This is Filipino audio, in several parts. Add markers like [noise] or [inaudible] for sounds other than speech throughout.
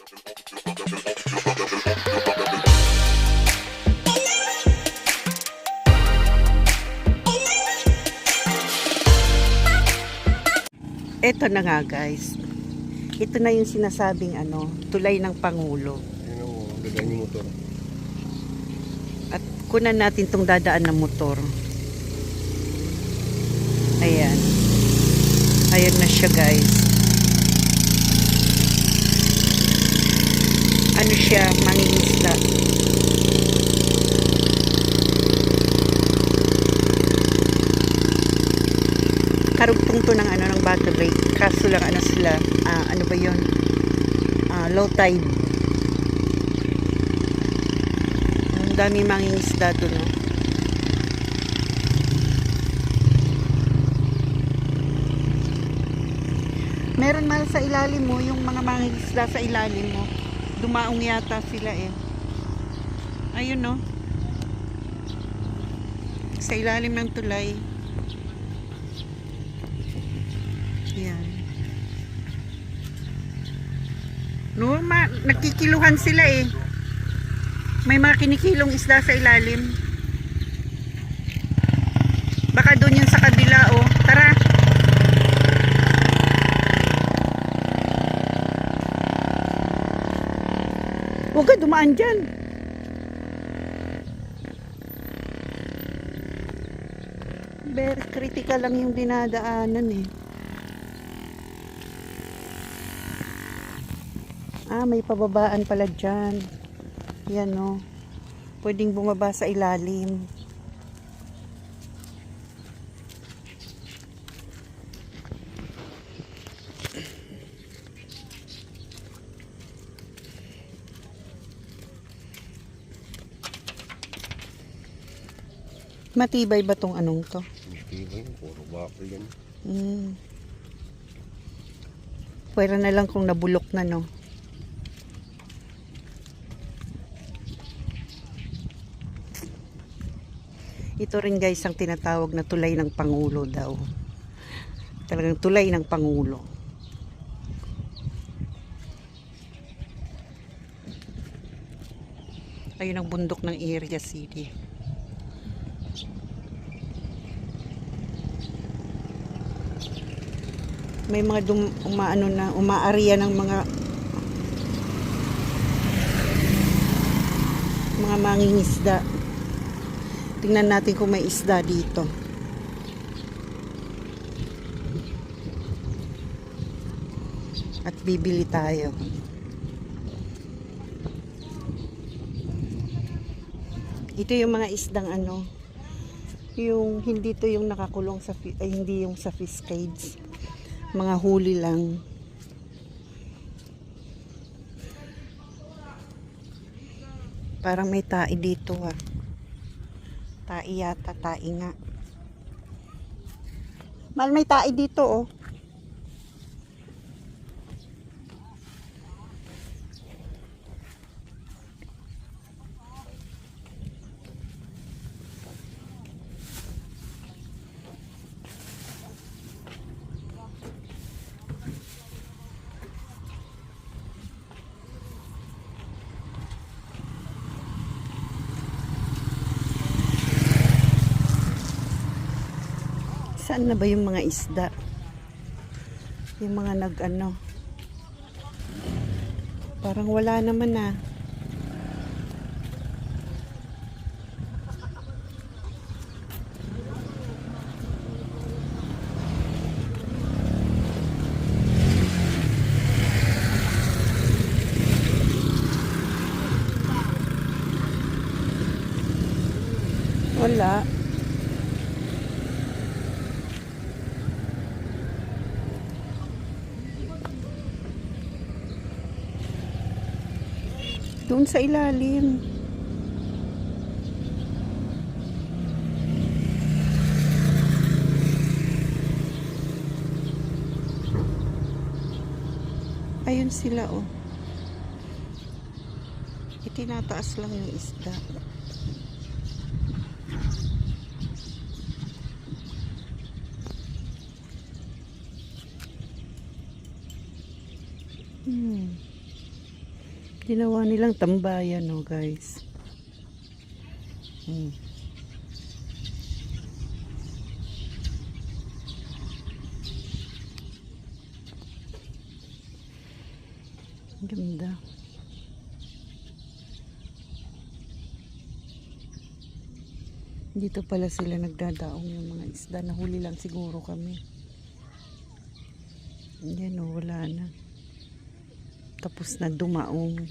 Ito na nga guys. Ito na yung sinasabing ano, tulay ng Pangulo. Yan ang gagaan yung motor. At kunan natin tong dadaan ng motor. Ayan. Ayan na siya guys. Ano siya, mangingisda. Karugtong to ng ano ng battle rate. Kaso lang ano sila, ah, ano ba 'yon? Ah, low tide. Ang dami mangingisda doon, no? Meron man sa ilalim mo, yung mga mangingisda sa ilalim mo. Dumaong yata sila eh. Ayun, no? Sa ilalim ng tulay. Yan. No, ma nagkikiluhan sila eh. May mga kinikilong isda sa ilalim. Baka doon yun sa kabila oh. Tara. Huwag ka dumaan dyan. Very critical lang yung dinadaanan eh. Ah, may pababaan pala dyan. Yan no. Pwedeng bumaba sa ilalim. Matibay ba tong anong to? Yun? Puro bakal yan. Mm. Pwera na lang kung nabulok na, no? Ito rin guys ang tinatawag na tulay ng Pangulo daw. Talagang tulay ng Pangulo. Ayun ang bundok ng Area City. May mga dum, umaano na umaariya ng mga mga mangingisda. Tingnan natin kung may isda dito. At bibili tayo. Ito yung mga isdang ano. Yung hindi to yung nakakulong sa ay hindi yung sa fish cage mga huli lang. Parang may tae dito ah. Tae yata, tae nga. Mal may tae dito oh. Saan na ba yung mga isda? Yung mga nag ano? Parang wala naman ah. Wala. Doon sa ilalim. Ayun sila oh. Itinataas lang yung isda. Hmm. Ginawa nilang tambayan, no, guys. Hmm. Ganda. Dito pala sila nagdadaong yung mga isda. Nahuli lang siguro kami. Yan o, wala na. Tapos na dumaong.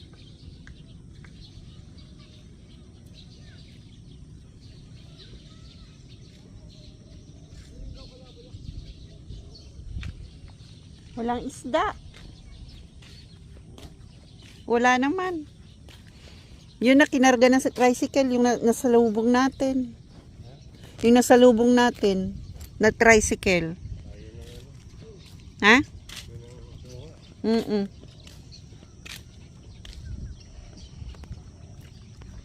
Walang isda. Wala naman. Yun na kinarga na sa tricycle, yung na, nasa lubong natin. Yung nasa lubong natin, na tricycle. Ha? Mm-mm.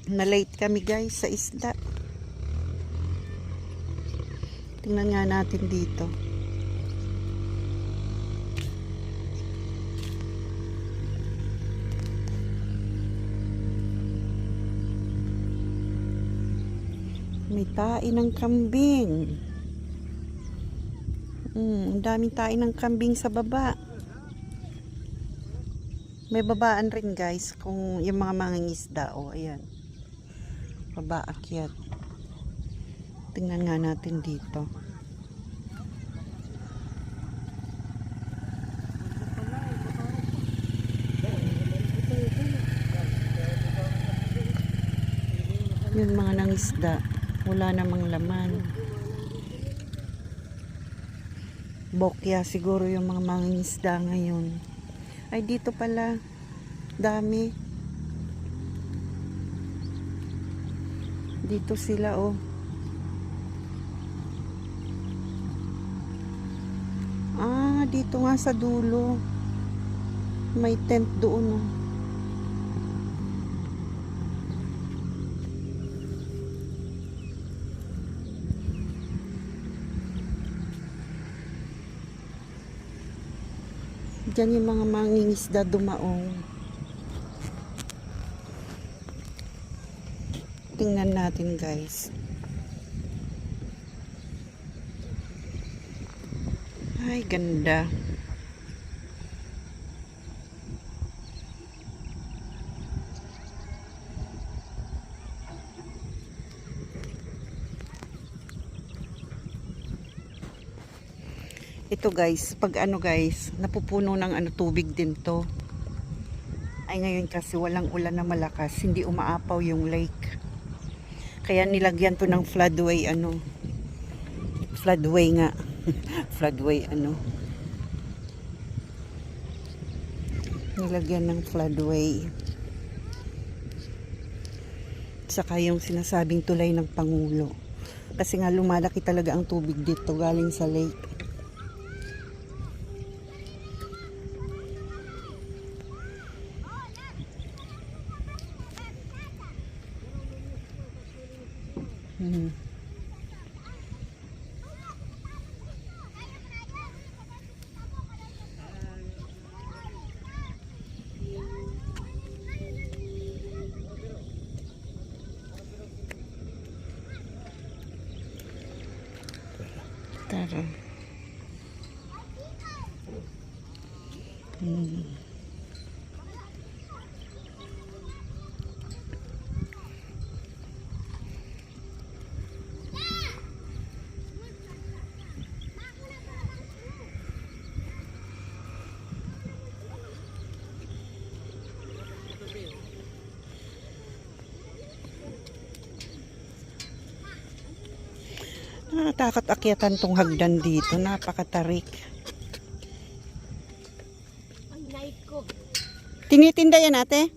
Na-late kami guys sa isda. Tingnan nga natin dito. May tae ng kambing. Mm, ang daming tae ng kambing sa baba. May babaan rin guys kung yung mga mangingisda o oh, ayan. Baba akyat. Tingnan nga natin dito. Yung mga nangisda, wala namang laman. Bokya siguro yung mga mangingisda ngayon. Ay, dito pala. Dami. Dito sila, oh. Ah, dito nga sa dulo. May tent doon, oh. Diyan yung mga mangingisda dumaong. Tingnan natin guys. Ay, ganda. Ito guys, pag ano guys, napupuno ng ano tubig din to. Ay ngayon kasi walang ulan na malakas, hindi umaapaw yung lake. Kaya nilagyan to ng floodway ano. Floodway nga. [laughs] floodway ano. Nilagyan ng floodway. Saka yung sinasabing tulay ng Pangulo. Kasi nga lumalaki talaga ang tubig dito galing sa lake. Hmm. Tara. Hmm. Nakakatakot akyatan tong hagdan dito. Napakatarik. Tinitinda yan ate?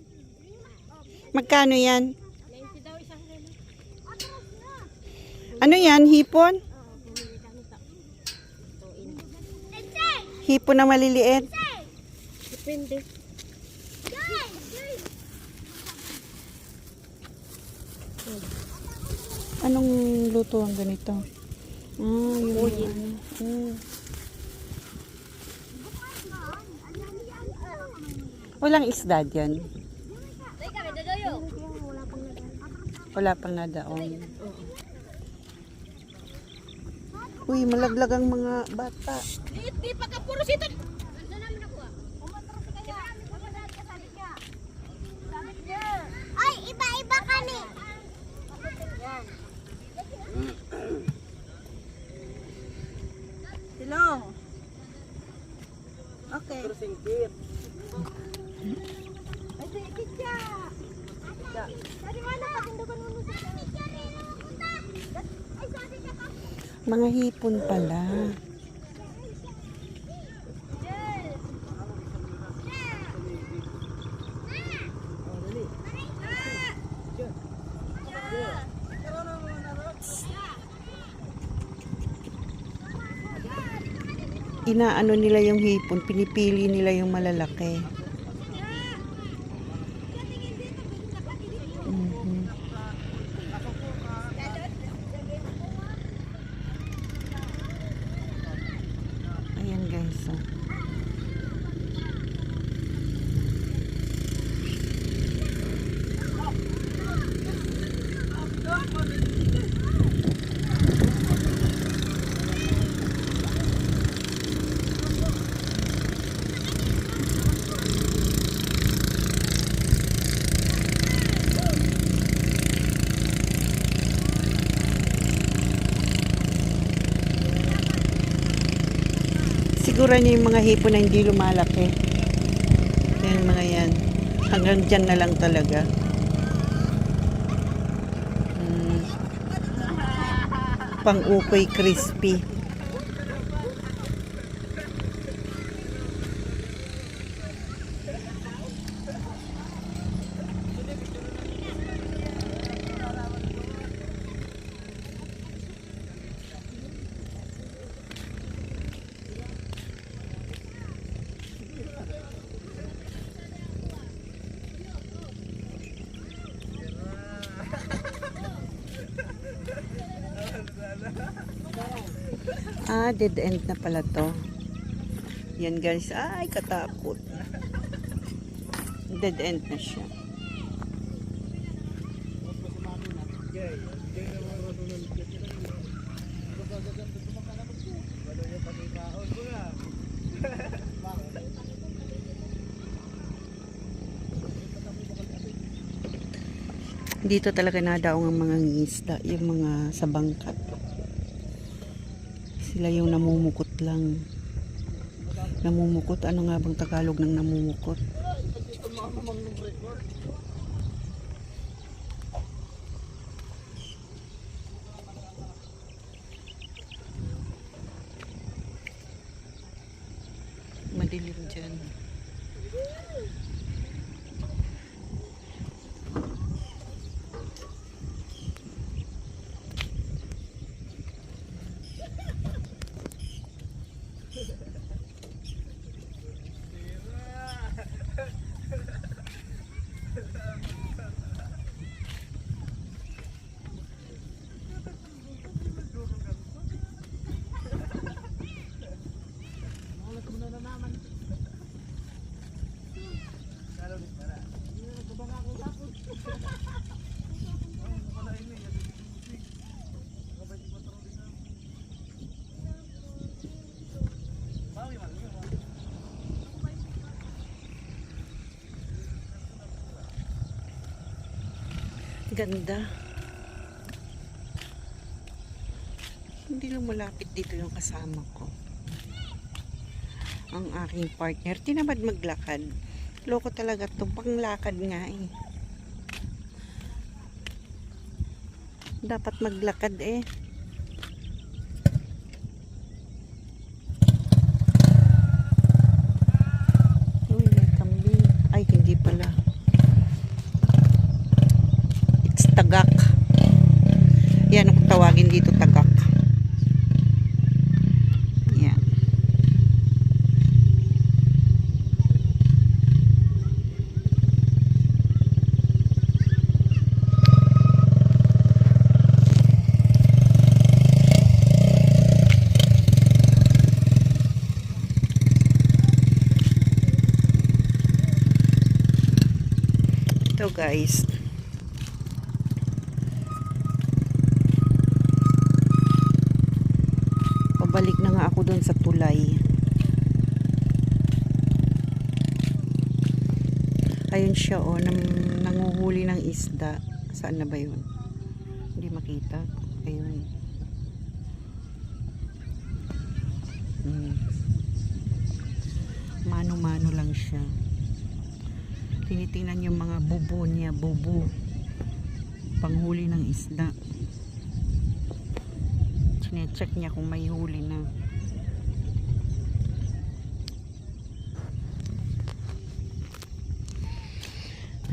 Magkano yan? 90 daw isang relo. Ano yan? Hipon? Hipon na maliliit? Depende. Anong luto ang ganito? Mm, Kuyin. Mm. Walang isda dyan. Wala pang nadaong. Oh. Uy, malaglag ang mga bata. Di, di pagkapuros ito. Mga hipon pala. Inaano nila yung hipon, pinipili nila yung malalaki. Mhm. Ayan guys. Oh. Siguro niyo yung mga hipon na hindi lumalaki. Yan mga yan. Hanggang dyan na lang talaga. Mm. Pang-ukoy crispy. Dead end na pala to. Yan guys. Ay, katakot. Dead end na siya. Dito talaga nadaong ang mga ngisda, yung mga sa bangkat. Sila yung namumukot lang. Namumukot, ano nga bang Tagalog ng namumukot? Madilim dyan. Ganda. Hindi lang malapit dito yung kasama ko. Ang aking partner. Tinamad maglakad. Loko talaga to. Panglakad nga eh. Dapat maglakad eh. Uy, may kambing. Ay, hindi pala. It's tagak. Yan ang tawagin dito tagak. Yan. Ito guys. Tulay. Ayun siya oh, nang, nanguhuli ng isda. Saan na ba yun? Hindi makita. Ayun. Hmm. Mano-mano lang siya. Tinitingnan yung mga bubo niya, bubo. Panghuli ng isda. Sinecheck niya kung may huli na.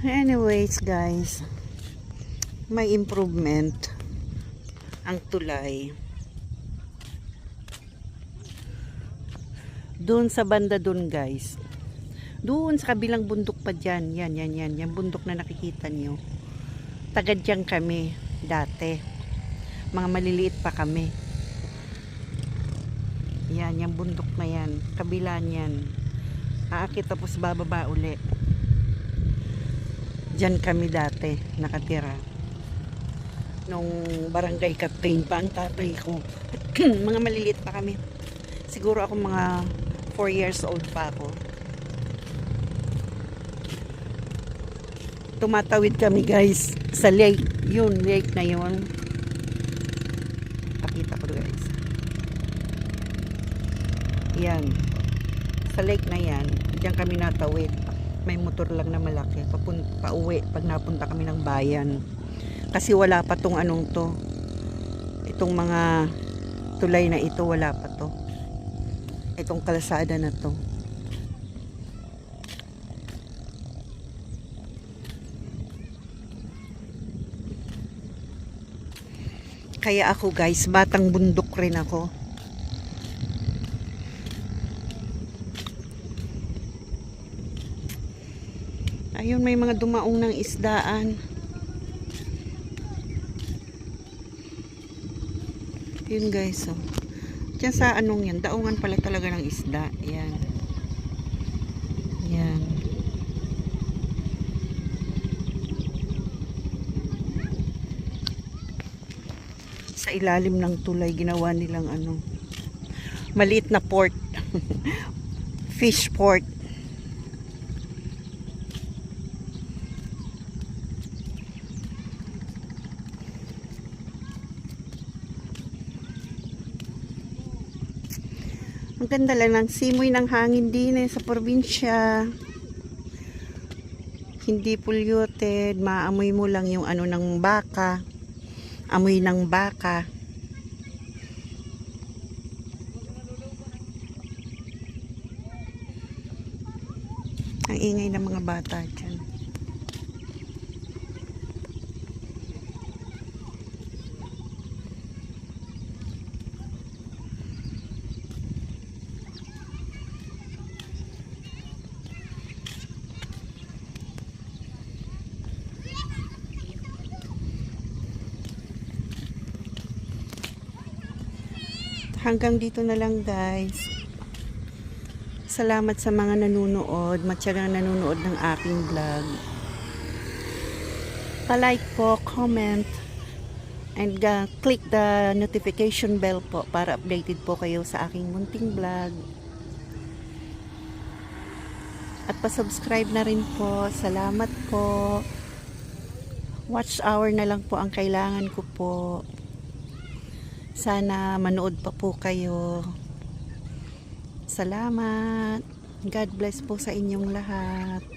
Anyways, guys, may improvement ang tulay. Doon sa banda doon, guys. Doon sa kabilang bundok pa dyan. Yan, yan, yan. Yan bundok na nakikita niyo. Tagad dyan kami dati. Mga maliliit pa kami. Yan, yung bundok na yan. Kabila niyan. Aakit tapos bababa uli. Diyan kami dati nakatira. Nung barangay captain pa ang tatay ko. [clears throat] mga maliliit pa kami. Siguro ako mga 4 years old pa ako. Tumatawid kami guys sa lake. Yun, lake na yun. Pakita ko guys. Yan. Sa lake na yan, diyan kami natawid may motor lang na malaki pauwi pag napunta kami ng bayan. Kasi wala pa tong anong to. Itong mga tulay na ito wala pa to. Itong kalsada na to. Kaya ako guys batang bundok rin ako Ayun, may mga dumaong ng isdaan. Yun guys, oh. Diyan sa anong yan, daungan pala talaga ng isda. Yan. Yan. Sa ilalim ng tulay, ginawa nilang ano, maliit na port. [laughs] Fish port. Ang ganda lang ng simoy ng hangin din eh, sa probinsya. Hindi polluted, maamoy mo lang yung ano ng baka. Amoy ng baka. Ang ingay ng mga bata dyan. Hanggang dito na lang guys. Salamat sa mga nanunood matyagang nanunood ng aking vlog. Pa-like po, comment and uh, click the notification bell po para updated po kayo sa aking munting vlog. At pa-subscribe na rin po. Salamat po. Watch hour na lang po ang kailangan ko po sana manood pa po kayo. Salamat. God bless po sa inyong lahat.